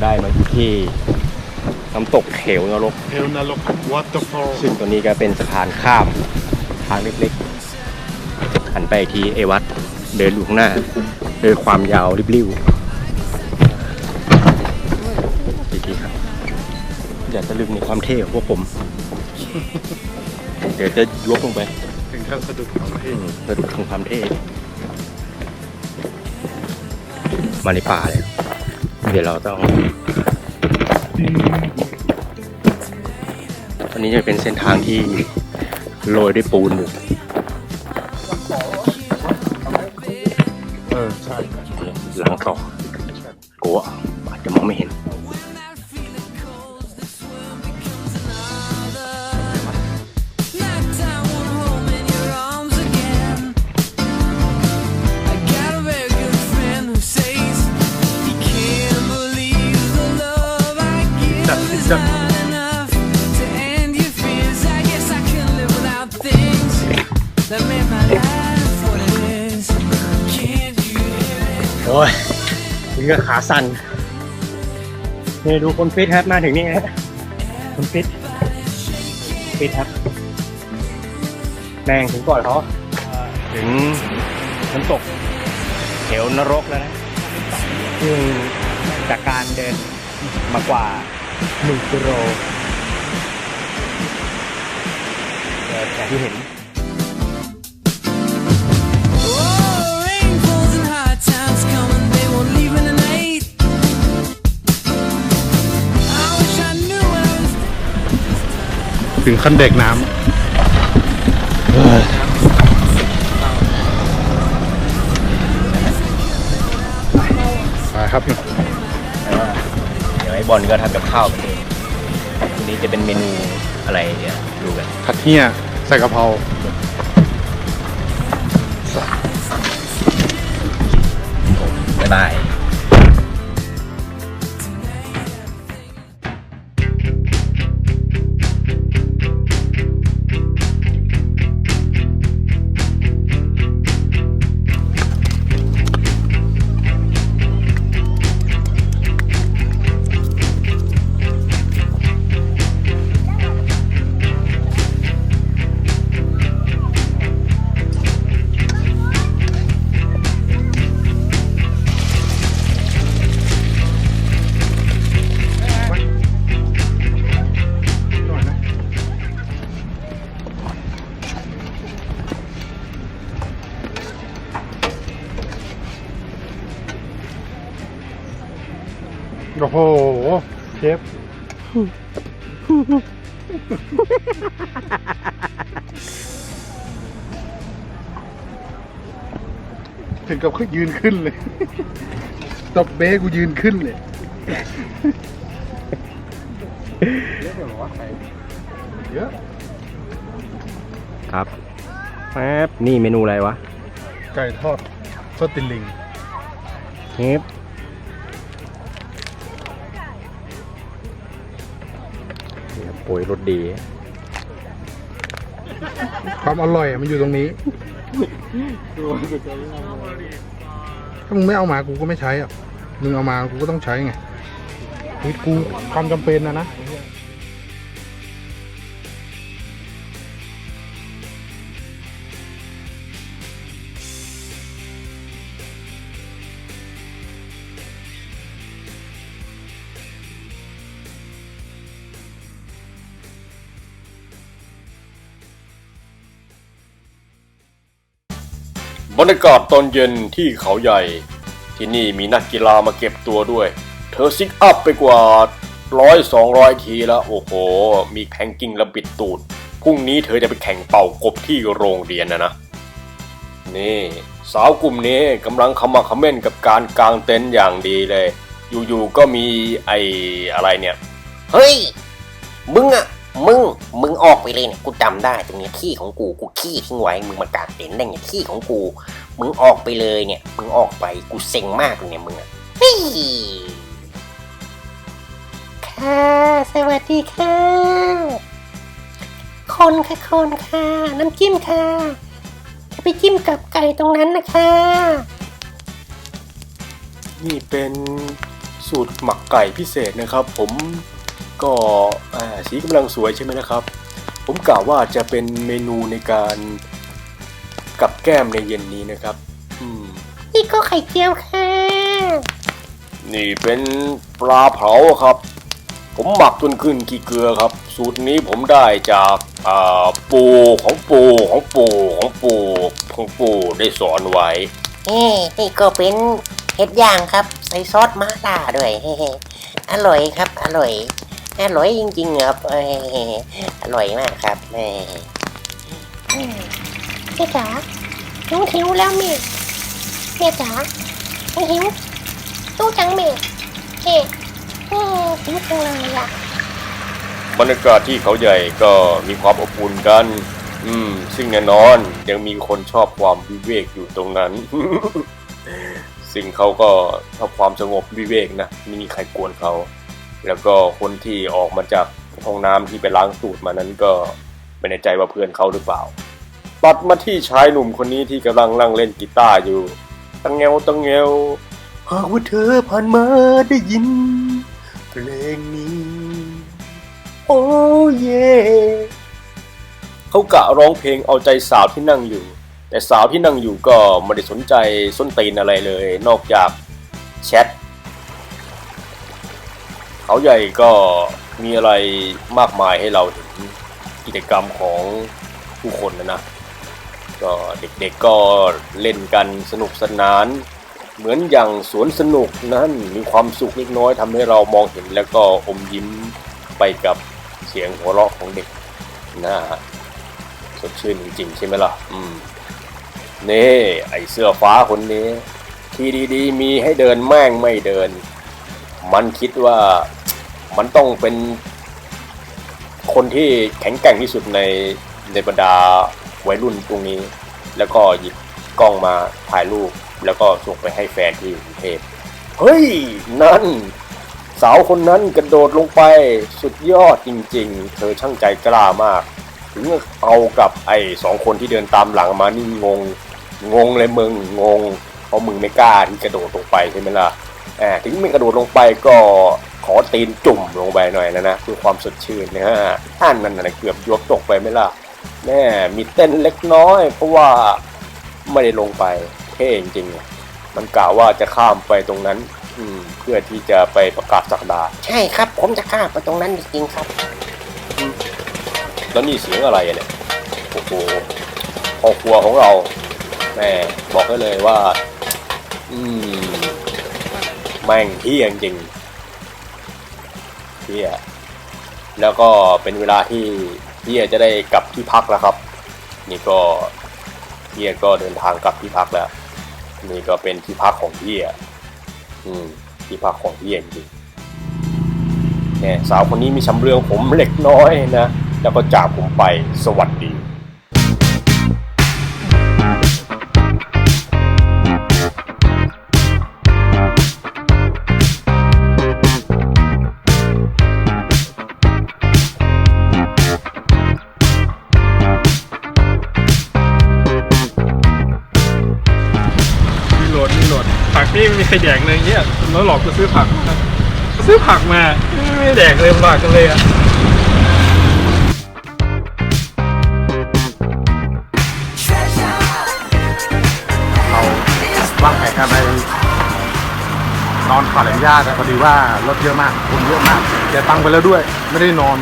ก็ได้มาอยู่ที่น้ำตกเขวนรกเฮลนาลก waterfall ซึ่งตัวนี้ก็เป็นสะพานข้ามทางเล็กๆ หันไปอีกทีเอวัตเดินอยู่ข้างหน้าเดินความยาวริบลิ่วอีกทีครับ อย่าตะลึงในความเท่ของพวกผม เดี๋ยวจะยกลงไปถึงขั้นสะดุดของเท่อืมสะดุดของความเท่มาในป่าเลย เดี๋ยวเราต้องอันนี้จะเป็นเส้นทางที่โรยด้วยปูนอยู่เออใช่หลังต่อโกะอาจจะมองไม่เห็น โอ้ยถึงกับขาสั่นนี่ดูคนฟิตครับมาถึงนี่ฮะคนฟิตฟิตครับแม่งถึงก่อนเขาถึงน้ำตกเขวนรกแล้วนะซึ่งจากการเดินมากว่าหนึ่งกิโลเดินอย่างที่เห็น ถึงขั้นเด็กน้ำไปครับเดี๋ยวไอ้บอลก็ทำกับข้าวกันเองทีนี้จะเป็นเมนูอะไรเนี่ยดูกันผัดเหี้ยใส่กะเพราบ๊ายบาย โอ้โห เชฟ ถึงกับขึ้นยืนขึ้นเลย ตบเบ้กูยืนขึ้นเลยเยอะครับแป๊บนี่เมนูอะไรวะ ไก่ทอดสติลิงเทป โอ้ยรสดี ความอร่อยมันอยู่ตรงนี้ ถ้ามึงไม่เอามากูก็ไม่ใช้อะ มึงเอามากูก็ต้องใช้ไงชีวิตกูความจำเป็นนะนะ บรรยากาศตอนเย็นที่เขาใหญ่ ที่นี่มีนักกีฬามาเก็บตัวด้วย เธอซิกอัพไปกว่าร้อยสองร้อยทีแล้วโอ้โห มีแข่งกิ้งและบิดตูดพรุ่งนี้เธอจะไปแข่งเป่ากบที่โรงเรียนนะนะนี่ สาวกลุ่มนี้กำลังขมักเขม้นกับการกางเต็นท์อย่างดีเลย อยู่ๆก็มีไอ้อะไรเนี่ย เฮ้ย มึงอะ มึง มึงออกไปเลยเนี่ยกูจำได้ตรงเนี้ยที่ของกู กูขี้ทิ้งไว้ มึงมากางเต็นท์ได้ไงที่ของกู มึงออกไปเลยเนี่ย มึงออกไป กูเซ็งมากเลยเนี่ยมึงอะเฮ้ยค่ะ สวัสดีค่ะ คนค่ะคนค่ะ น้ำจิ้มค่ะ จะไปจิ้มกับไก่ตรงนั้นนะคะ นี่เป็นสูตรหมักไก่พิเศษนะครับ ผม ก็อ่าสีกำลังสวยใช่ไหมนะครับ ผมกล่าวว่าจะเป็นเมนูในการกับแก้มในเย็นนี้นะครับอืมนี่ก็ไข่เจียวค่ะ นี่เป็นปลาเผาครับ ผมหมักจนขึ้นกี่เกลือครับ สูตรนี้ผมได้จากอ่าปูของปูของปูของปูของปูได้สอนไว้เฮ้นี่ก็เป็นเห็ดย่างครับ ใส่ซอสมาล่าด้วยเฮ้อร่อยครับ อร่อย อร่อยจริงๆครับอร่อยมากครับแม่แม่จ๋าหนูหิวแล้วแม่แม่จ๋าหนูหิวตู้จังแม่เฮ้หิวจังเลยอะบรรยากาศที่เขาใหญ่ก็มีความอบอุ่นกัน อืม ซึ่งแน่นอนยังมีคนชอบความวิเวกอยู่ตรงนั้น ซึ่งเขาก็ชอบความสงบวิเวกนะไม่มีใครกวนเขา แล้วก็คนที่ออกมาจากห้องน้ำที่ไปล้างตูดมานั้นก็ไม่แน่ใจว่าเพื่อนเขาหรือเปล่า ตัดมาที่ชายหนุ่มคนนี้ที่กำลังนั่งเล่นกีตาร์อยู่ตั้งเงวตั้งเงวหากว่าเธอผ่านมาได้ยิน เพลงนี้ โอ้เย่เขากะร้องเพลงเอาใจสาวที่นั่งอยู่ แต่สาวที่นั่งอยู่ก็ไม่ได้สนใจส้นตีนอะไรเลย นอกจากแชท เขาใหญ่ก็มีอะไรมากมายให้เราเห็นกิจกรรมของผู้คนนะนะก็เด็กๆก็เล่นกันสนุกสนาน เหมือนอย่างสวนสนุกนั้น มีความสุขเล็กน้อยทำให้เรามองเห็นแล้วก็อมยิ้มไปกับเสียงหัวเราะของเด็กนะฮะสดชื่นจริงๆใช่ไหมล่ะ อืมนี่ไอเสื้อฟ้าคนนี้ ที่ดีๆ มีให้เดินแม่งไม่เดิน มันคิดว่า มันต้องเป็นคนที่แข็งแกร่งที่สุดในในบรรดาวัยรุ่นตรงนี้ แล้วก็หยิบกล้องมาถ่ายรูป แล้วก็ส่งไปให้แฟนที่กรุงเทพเฮ้ย นั่น สาวคนนั้นกระโดดลงไปสุดยอดจริง ๆ เธอช่างใจกล้ามาก ถึงเอากับไอ้สองคนที่เดินตามหลังมานี่งง งงเลยมึงงง เพราะมึงไม่กล้าที่กระโดดลงไปใช่ไหมล่ะแอบถึงไม่กระโดดลงไปก็ ขอตีนจุ่มลงไปหน่อยนะนะเพื่อความสดชื่นนะฮะท่านนั่นนะเกือบยวบตกไปไหมล่ะแน่มีเต้นเล็กน้อย เพราะว่าไม่ได้ลงไปเท่จริงๆมันกล่าวว่าจะข้ามไปตรงนั้น อืมเพื่อที่จะไปประกาศสักดา ใช่ครับ ผมจะข้ามไปตรงนั้นจริงๆครับแล้วนี่เสียงอะไรอะเนี่ยโอ้โหครอบครัวของเราแม่บอกได้เลยว่า อืมแม่งเที่ยงจริง เฮียแล้วก็เป็นเวลาที่เที่ยจะได้กลับที่พักแล้วครับ นี่ก็เที่ยก็เดินทางกลับที่พักแล้ว นี่ก็เป็นที่พักของเที่ยอืมที่พักของเที่ยจริงเนี่ยสาวคนนี้มีชำเรืองผมเล็กน้อยนะ แล้วก็จากผมไปสวัสดี ไม่มีใครแดกเลยเนี่ยแล้วหลอกกูซื้อผักมาซื้อผักมาไม่แดกเลยบากกันเลยอะเราวางแผนกันไปนอนขออนุญาตแต่พอดีว่ารถเยอะมากคนเยอะมากเสียตังค์ไปแล้วด้วย ไม่ได้นอน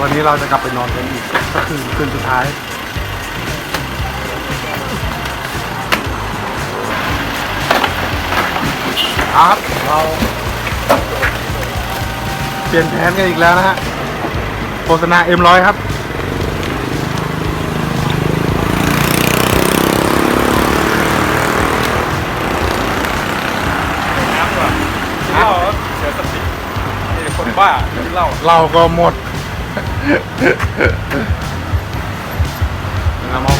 วันนี้เราจะกลับไปนอนกันอีกคือคืนสุดท้าย ครับเราเปลี่ยนแผนกันอีกแล้วนะฮะโฆษณาเอ็มร้อยครับน้ำก่อนกินเหล้าแล้วเสียสติไอ้คนบ้ากินเหล้าเราก็หมดนะมอง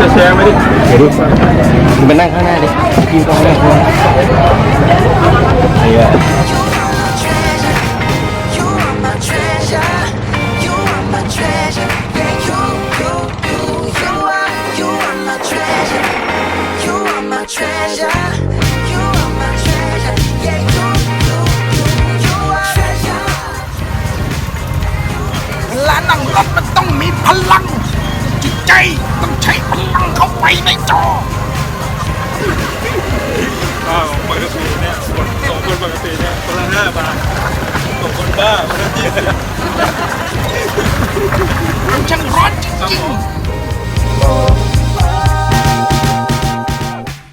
จะแชร์ไหมดิเดี๋ยวดูมึงไปนั่งข้างหน้าดิกินกองนั่งข้ มันต้องมีพลัง จิตใจต้องใช้พลังเข้าไปในจออ้าวปกติเนี่ยคนสองคนปกติเนี่ยคนละห้าบาทสองคนบ้าคนละยี่สิบมันช่างร้อนจริงๆ